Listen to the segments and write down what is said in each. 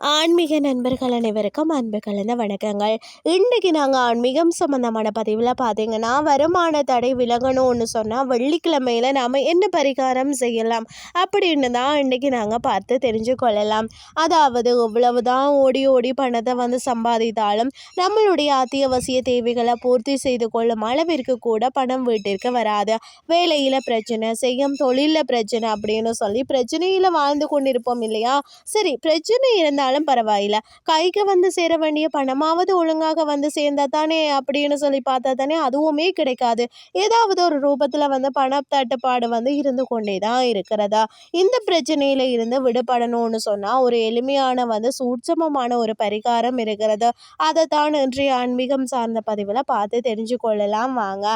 ஆன்மீக நண்பர்கள் அனைவருக்கும் அன்பு கலந்த வணக்கங்கள். இன்றைக்கி நாங்கள் ஆன்மீகம் சம்மந்தமான பதிவில் பார்த்தீங்கன்னா வருமான தடை விலகணும்னு சொன்னால் வெள்ளிக்கிழமையில் நாம் என்ன பரிகாரம் செய்யலாம் அப்படின்னு தான் இன்றைக்கி நாங்கள் பார்த்து தெரிஞ்சு கொள்ளலாம். அதாவது எவ்வளவு தான் ஓடி ஓடி பணத்தை வந்து சம்பாதித்தாலும் நம்மளுடைய அத்தியாவசிய தேவைகளை பூர்த்தி செய்து கொள்ளும் அளவிற்கு கூட பணம் வீட்டிற்கு வராது. வேலையில் பிரச்சனை செய்யும் தொழிலில் பிரச்சனை அப்படின்னு சொல்லி பிரச்சனையில் வாழ்ந்து கொண்டிருப்போம் இல்லையா? சரி பிரச்சனை இருந்தால் இருந்தாலும் பரவாயில்ல. கைக்கு வந்து சேர வேண்டிய பணமாவது ஒழுங்காக வந்து சேர்ந்தா தானே அப்படின்னு சொல்லி பார்த்தா தானே அதுவுமே கிடைக்காது. ஏதாவது ஒரு ரூபத்தில் வந்து பண தட்டுப்பாடு வந்து இருந்து கொண்டே தான் இருக்கிறதா? இந்த பிரச்சனையில இருந்து விடுபடணும்னு சொன்னால் ஒரு எளிமையான வந்து சூட்சமமான ஒரு பரிகாரம் இருக்கிறது. அதை தான் இன்றைய ஆன்மீகம் சார்ந்த பதிவில் பார்த்து தெரிஞ்சு கொள்ளலாம். வாங்க.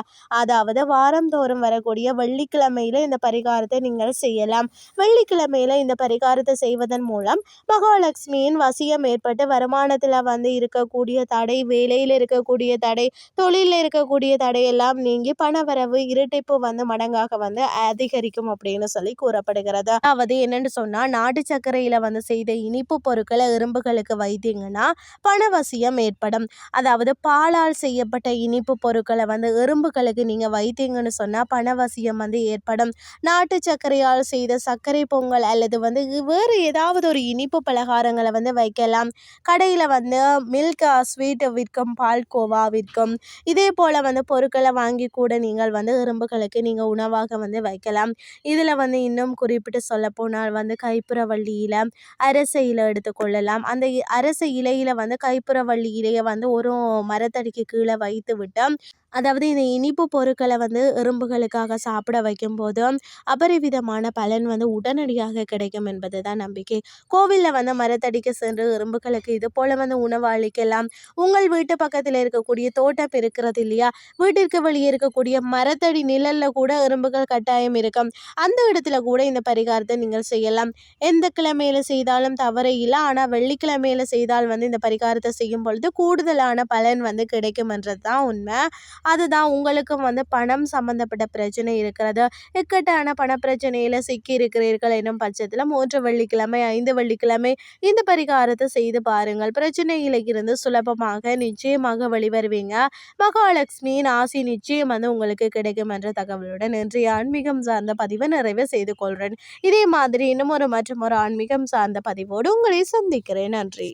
அதாவது வாரந்தோறும் வரக்கூடிய வெள்ளிக்கிழமையில இந்த பரிகாரத்தை நீங்கள் செய்யலாம். வெள்ளிக்கிழமையில இந்த பரிகாரத்தை செய்வதன் மூலம் மகாலட்சுமியின் வசியம் ஏற்பட்டு வருமானத்தில் வந்து இருக்கக்கூடிய தடை வேலையில் இருக்கக்கூடிய தடை தொழிலில் இருக்கக்கூடிய தடையெல்லாம் நீங்கி பணவரவு இரட்டிப்பு வந்து மடங்காக வந்து அதிகரிக்கும் அப்படின்னு சொல்லி கூறப்படுகிறது. அதாவது என்னன்னு சொன்னால் நாட்டு சர்க்கரையில் வந்து செய்த இனிப்பு பொருட்களை எறும்புகளுக்கு வைத்தீங்கன்னா பணவசியம் ஏற்படும். அதாவது பாலால் செய்யப்பட்ட இனிப்பு பொருட்களை வந்து எறும்புகளுக்கு நீங்கள் வைத்தீங்கன்னு சொன்னால் பணவசியம் வந்து ஏற்படும். நாட்டு சர்க்கரையால் செய்த சர்க்கரை பொங்கல் அல்லது வந்து வேறு ஏதாவது ஒரு இனிப்பு பலகாரங்களை வந்து வைக்கலாம். கடையில் வந்து மில்க் ஸ்வீட்டு விற்கும் பால்கோவா விற்கும். இதே போல் வந்து பொருட்களை வாங்கி கூட நீங்கள் வந்து எறும்புகளுக்கு நீங்கள் உணவாக வந்து வைக்கலாம். இதில் வந்து இன்னும் குறிப்பிட்டு சொல்லப்போனால் வந்து கைப்புறவள்ளி இலை அரச இலை எடுத்துக்கொள்ளலாம் அந்த அரச இலையில் வந்து கைப்புறவள்ளி இலையை வந்து ஒரு மரத்தடிக்கு கீழே வைத்து விட்டு அதாவது இந்த இனிப்பு பொருட்களை வந்து எறும்புகளுக்காக சாப்பிட வைக்கும்போது அபரிவிதமான பலன் வந்து உடனடியாக கிடைக்கும் என்பது தான் நம்பிக்கை. கோவிலில் வந்து மரத்தடிக்கு சென்று எறும்புகளுக்கு இது போல் வந்து உணவு அளிக்கலாம். உங்கள் வீட்டு பக்கத்தில் இருக்கக்கூடிய தோட்டம் இருக்கிறது இல்லையா? வீட்டிற்கு வெளியே இருக்கக்கூடிய மரத்தடி நிழலில் கூட எறும்புகள் கட்டாயம் இருக்கும். அந்த இடத்துல கூட இந்த பரிகாரத்தை நீங்கள் செய்யலாம். எந்த கிழமையில் செய்தாலும் தவறே இல்லை. ஆனால் வெள்ளிக்கிழமையில் செய்தால் வந்து இந்த பரிகாரத்தை செய்யும் பொழுது கூடுதலான பலன் வந்து கிடைக்கும்ன்றது தான் உண்மை. அதுதான் உங்களுக்கும் வந்து பணம் சம்மந்தப்பட்ட பிரச்சனை இருக்கிறது. இக்கட்டான பண பிரச்சனையில் சிக்கி இருக்கிறீர்கள் என்னும் பட்சத்தில் மூன்று வெள்ளிக்கிழமை ஐந்து வெள்ளிக்கிழமை இந்த பரிகாரத்தை செய்து பாருங்கள். பிரச்சனையில் இருந்து சுலபமாக நிச்சயமாக வெளிவருவீங்க. மகாலட்சுமியின் ஆசி நிச்சயம் வந்து உங்களுக்கு கிடைக்கும் என்ற தகவலுடன் இன்றைய ஆன்மீகம் சார்ந்த பதிவை நிறைவு செய்து கொள்கிறேன் இதே மாதிரி இன்னும் ஒரு மற்றும் ஒரு ஆன்மீகம் சார்ந்த பதிவோடு உங்களை சந்திக்கிறேன். நன்றி.